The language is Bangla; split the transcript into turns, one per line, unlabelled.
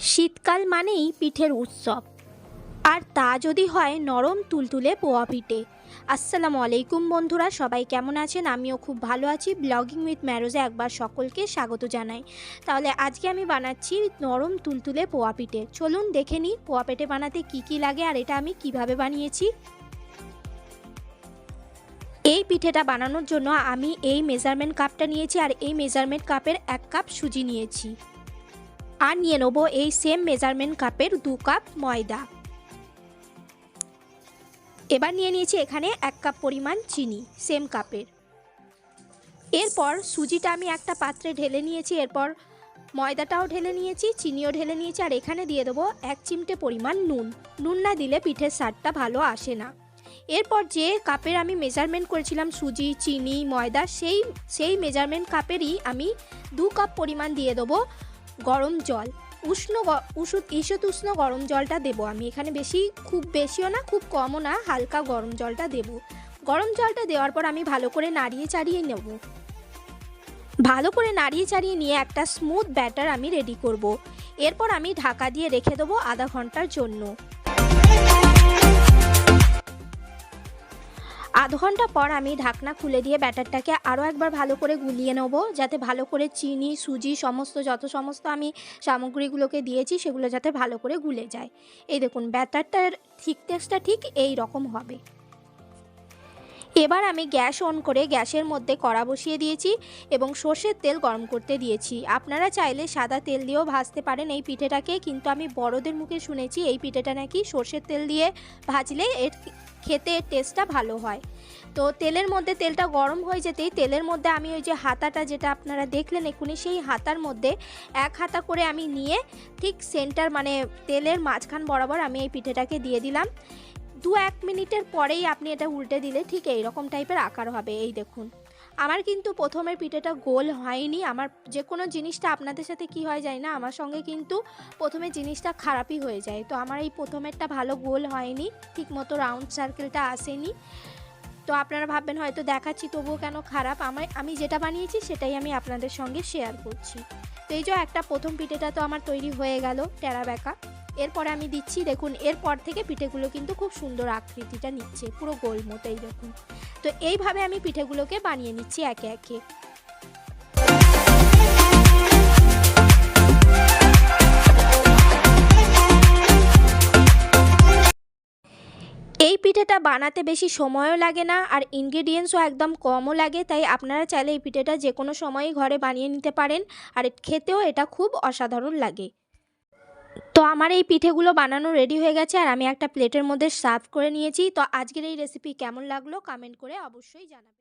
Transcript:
শীতকাল মানেই পিঠের উৎসব। আর তা যদি হয় নরম তুলতুলে পোয়া পিঠে। আসসালামু আলাইকুম বন্ধুরা, সবাই কেমন আছেন? আমিও খুব ভালো আছি। ব্লগিং উইথ ম্যারোজে একবার সকলকে স্বাগত জানাই। তাহলে আজকে আমি বানাচ্ছি নরম তুলতুলে পোয়া পিঠে। চলুন দেখে নিই পোয়া পিঠে বানাতে কি কি লাগে আর এটা আমি কীভাবে বানিয়েছি। এই পিঠেটা বানানোর জন্য আমি এই মেজারমেন্ট কাপটা নিয়েছি আর এই মেজারমেন্ট কাপের এক কাপ সুজি নিয়েছি। আর নিয়ে নেব এই সেম মেজারমেন্ট কাপের দু কাপ ময়দা। এবার নিয়ে নিয়েছি এখানে এক কাপ পরিমাণ চিনি সেম কাপের এরপর সুজিটা আমি একটা পাত্রে ঢেলে নিয়েছি, এরপর ময়দাটাও ঢেলে নিয়েছি, চিনিও ঢেলে নিয়েছি, আর এখানে দিয়ে দেবো এক চিমটে পরিমাণ নুন। নুন না দিলে পিঠের স্বাদটা ভালো আসে না। এরপর যে কাপের আমি মেজারমেন্ট করেছিলাম, সুজি, চিনি, ময়দা, সেই সেই মেজারমেন্ট কাপেরই আমি দু কাপ পরিমাণ দিয়ে দেবো গরম জল। উষ্ণ উষু, ঈষৎ উষ্ণ গরম জলটা দেবো আমি। এখানে বেশি, খুব বেশিও না, খুব কমও না, হালকা গরম জলটা দেবো। গরম জলটা দেওয়ার পর আমি ভালো করে নাড়িয়ে চাড়িয়ে নেব। ভালো করে নাড়িয়ে চাড়িয়ে নিয়ে একটা স্মুথ ব্যাটার আমি রেডি করব। এরপর আমি ঢাকা দিয়ে রেখে দেবো আধা ঘণ্টার জন্য। আধ ঘণ্টা পর আমি ঢাকনা খুলে দিয়ে ব্যাটারটাকে আরও একবার ভালো করে গুলিয়ে নেব, যাতে ভালো করে চিনি, সুজি, সমস্ত যত সমস্ত আমি সামগ্রীগুলোকে দিয়েছি সেগুলো যাতে ভালো করে গুলে যায়। এই দেখুন, ব্যাটারটার থিকনেসটা ঠিক এই রকম হবে। এবার আমি গ্যাস অন করে গ্যাসের মধ্যে কড়া বসিয়ে দিয়েছি এবং সর্ষের তেল গরম করতে দিয়েছি। আপনারা চাইলে সাদা তেল দিয়েও ভাজতে পারেন এই পিঠেটাকে, কিন্তু আমি বড়দের মুখে শুনেছি এই পিঠেটা নাকি সর্ষের তেল দিয়ে ভাজলে এর খেতে এর টেস্টটা ভালো হয়। তো তেলের মধ্যে তেলটা গরম হয়ে যেতেই তেলের মধ্যে আমি ওই যে হাতাটা যেটা আপনারা দেখলেন এক্ষুনি, সেই হাতার মধ্যে এক হাতা করে আমি নিয়ে ঠিক সেন্টার মানে তেলের মাঝখান বরাবর আমি এই পিঠেটাকে দিয়ে দিলাম। দু এক মিনিটের পরেই আপনি এটা উল্টে দিলে ঠিক এই রকম টাইপের আকার হবে, এই দেখুন। আমার কিন্তু প্রথমের পিঠেটা গোল হয়নি, আমার যে কোনো জিনিসটা আপনাদের সাথে কি হয় যায় না, আমার সঙ্গে কিন্তু প্রথমে জিনিসটা খারাপই হয়ে যায়। তো আমার এই প্রথমেরটা ভালো গোল হয়নি ঠিক মতো রাউন্ড সার্কেলটা আসেনি। তো আপনারা ভাববেন হয়তো দেখাচ্ছি তবুও কেন খারাপ, আমার, আমি যেটা বানিয়েছি সেটাই আমি আপনাদের সঙ্গে শেয়ার করছি। তো এই যে একটা প্রথম পিঠেটা তো আমার তৈরি হয়ে গেল টেরা ব্যাকা এরপরে আমি দিচ্ছি, দেখুন, এরপর থেকে পিঠেগুলো কিন্তু খুব সুন্দর আকৃতিটা নিচ্ছে, পুরো গোল মতো এই দেখুন তো এইভাবে আমি পিঠেগুলোকে বানিয়ে নিচ্ছি একে একে। এই পিঠেটা বানাতে বেশি সময়ও লাগে না আর ইনগ্রেডিয়েন্টসও একদম কমও লাগে, তাই আপনারা চাইলে এই পিঠেটা যে কোনো সময়ই ঘরে বানিয়ে নিতে পারেন আর খেতেও এটা খুব অসাধারণ লাগে। তো আমার এই পিঠেগুলো বানানো রেডি হয়ে গেছে আর আমি একটা প্লেটের মধ্যে সার্ভ করে নিয়েছি। তো আজকের এই রেসিপি কেমন লাগল? কমেন্ট করে অবশ্যই জানাবেন